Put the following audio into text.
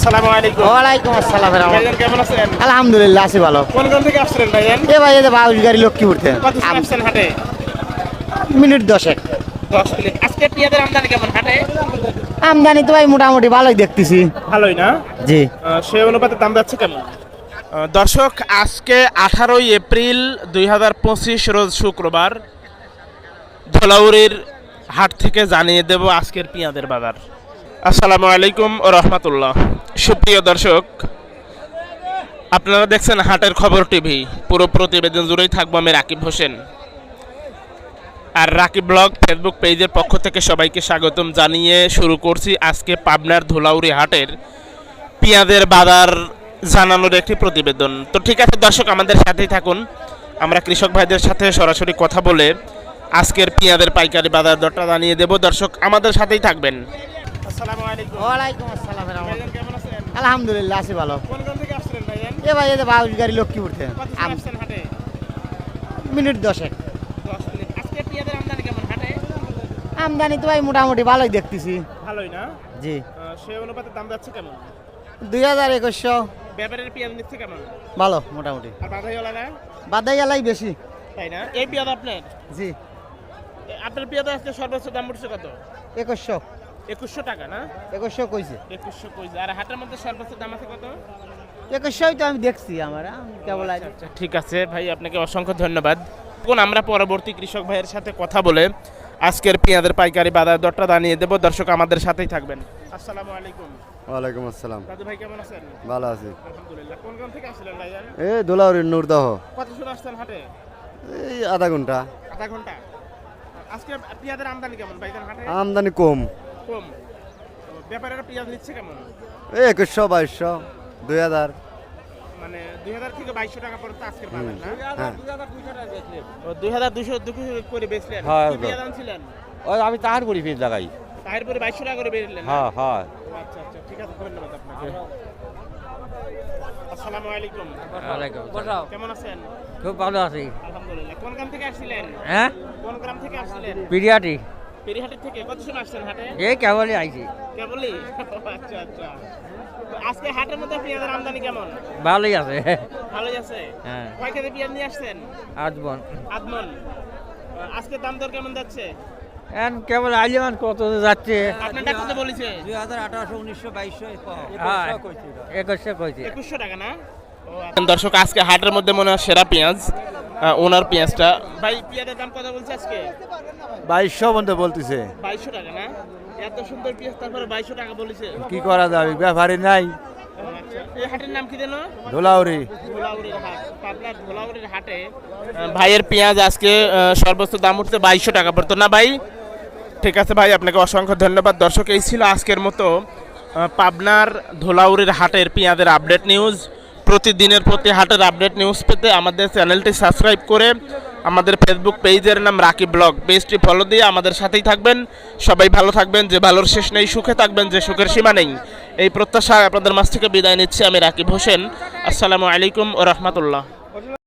আসসালামু আলাইকুম। ওয়ালাইকুম আসসালাম ভাইজান কেমন আছেন? আলহামদুলিল্লাহ আছি ভালো। কোন গ্রাম থেকে আসছিলেন ভাইজান? এ ভাই এই যে বাউশ গাড়ি লক্ষ্মীপুর থেকে কত আসছেন হাটে? মিনিট দশেক। দশ মিনিট। আজকে পেঁয়াজের আমদানি কেমন হাটে? আমদানি তো ভাই মোটামুটি ভালোই দেখতেছি। ভালোই না? জি। সেই অনুপাতে দাম যাচ্ছে কেমন? দর্শক আজকে আঠারোই এপ্রিল দুই হাজার পঁচিশ রোজ শুক্রবার। ধলাউরির হাট থেকে জানিয়ে দেব আজকের পেঁয়াজের বাজার। আসসালামু আলাইকুম রহমতুল্লাহ। সুপ্রিয় দর্শক আপনারা দেখছেন হাটের খবর টিভি। পুরো প্রতিবেদন জুড়েই থাকব আমি রাকিব হোসেন। আর রাকিব ব্লগ ফেসবুক পেজের পক্ষ থেকে সবাইকে স্বাগতম জানিয়ে শুরু করছি আজকে পাবনার ধুলাউরি হাটের পেঁয়াজের বাজার জানানোর একটি প্রতিবেদন। তো ঠিক আছে দর্শক আমাদের সাথেই থাকুন। আমরা কৃষক ভাইদের সাথে সরাসরি কথা বলে আজকের পেঁয়াজের পাইকারি বাজার দরটা জানিয়ে দেব। দর্শক আমাদের সাথেই থাকবেন। আসসালামু আলাইকুম। ওয়ালাইকুম আসসালাম আলহামদুলিল্লাহ আছি ভালো। এ ভাই এই যে গাড়ি লক্ষ্মীপুর থেকে মিনিট দশেক। 10 মিনিট আজকে পেঁয়াজের আমদানি কেমন হাটে আমদানি তো ভাই মোটামুটি ভালোই দেখতেছি। ভালোই না? জি। সেই অনুপাতে দাম যাচ্ছে কেমন? দুই হাজার একুশশো। ব্যাপারের পেঁয়াজ নিচ্ছে কেমন? ভালো মোটামুটি। আর বাধাইওয়ালারা বাদাই গেলাই বেশি। তাই না? এই পেঁয়াজ আপনার? জি। আপনার পেঁয়াজ আজকে সর্বোচ্চ দাম উঠছে কত? একুশশো। একুশশো টাকা না? একুশশো কইছে। একুশশো কইছে। আর হাটের মধ্যে সর্বোচ্চ দাম আছে কত? একুশশোই তো আমি দেখছি আমার কেবল আচ্ছা, ঠিক আছে ভাই আপনাকে অসংখ্য ধন্যবাদ। এখন আমরা পরবর্তী কৃষক ভাইয়ের সাথে কথা বলে আজকের পেঁয়াজের পাইকারি বাজার দরটা জানিয়ে দেব। দর্শক আমাদের সাথেই থাকবেন। আসসালামু আলাইকুম। ওয়ালাইকুম আসসালাম। দাদু ভাই কেমন আছেন? ভালো আছি। আলহামদুলিল্লাহ। কোন গ্রাম থেকে আসছিলেন ভাইজান এই দোলাউরির নূরদহ। কত সময় আসছেন হাটে? এই আধা ঘণ্টা। আধা ঘণ্টা? আজকে পেঁয়াজের আমদানি কেমন ভাইজান হাটে? আমদানি কম। কম? ব্যাপারের পেঁয়াজ নিচ্ছে কেমন? এই একুশশো বাইশশো দুই হাজার। মানে দুই হাজার থেকে বাইশশো টাকা পর্যন্ত আজকের পাবেন না? হ্যাঁ। দুই হাজার দুশো দুশো করে বেচলেন। হ্যাঁ, পেঁয়াজ আনছিলেন? ওই আমি তাহার করি ফিস লাগাই। তাহের পরে বাইশশো টাকা করে বেরলেন হ্যাঁ হ্যাঁ। আচ্ছা আচ্ছা ঠিক আছে ধন্যবাদ আপনাকে। আসসালামু আলাইকুম। কেমন আছেন? খুব ভালো আছি। আলহামদুলিল্লাহ। কোন গ্রাম থেকে আসছিলেন? হ্যাঁ? কোন গ্রাম থেকে আসছিলেন? বিরিয়ানি। পেরিহাটের থেকে কত সময় আসছেন হাটে? এই কেবলই আইছি। কেবলই? আচ্ছা আচ্ছা। আজকে হাটের মধ্যে পেঁয়াজের আমদানি কেমন? ভালোই আছে। ভালোই আছে? হ্যাঁ। কয় কেজি পেঁয়াজ নিয়ে আসছেন? আজবন আদমন আজকে দাম দর কেমন যাচ্ছে? এখন কেবল কত বলেছে? হ্যাঁ। কইছি। টাকা না? দর্শক আজকে হাটের মধ্যে মনে হয় সেরা পেঁয়াজ। ওনার পেঁয়াজটা। ভাই পেঁয়াজের দাম কত বলছে আজকে? বাইশশো পর্যন্ত বলতেছে। বাইশশো টাকা না? এত সুন্দর পেঁয়াজ তারপরে বাইশশো টাকা বলেছে। কি করা যাবে? ব্যাপারই নাই। এই হাটের নাম কি যেন? ধোলাউরি ধোলাউড়ির হাট পাবনার ধোলাউড়ির হাটে। ভাইয়ের পেঁয়াজ আজকে সর্বোচ্চ দাম উঠছে বাইশশো টাকা পড়তো না ভাই? ঠিক আছে ভাই আপনাকে অসংখ্য ধন্যবাদ। দর্শক এই ছিল আজকের মতো পাবনার ধোলাউড়ির হাটের পেঁয়াজের আপডেট নিউজ প্রতিদিনের প্রতি হাটের আপডেট নিউজ পেতে আমাদের চ্যানেলটি সাবস্ক্রাইব করে আমাদের ফেসবুক পেজের নাম রাকি ব্লগ। পেজটি ফলো দিয়ে আমাদের সাথেই থাকবেন। সবাই ভালো থাকবেন, যে ভালোর শেষ নেই, সুখে থাকবেন, যে সুখের সীমা নেই। এই প্রত্যাশা আপনাদের মাছ থেকে বিদায় নিচ্ছি, আমি রাকিব হোসেন। আসসালামু আলাইকুম ও রহমতুল্লাহ।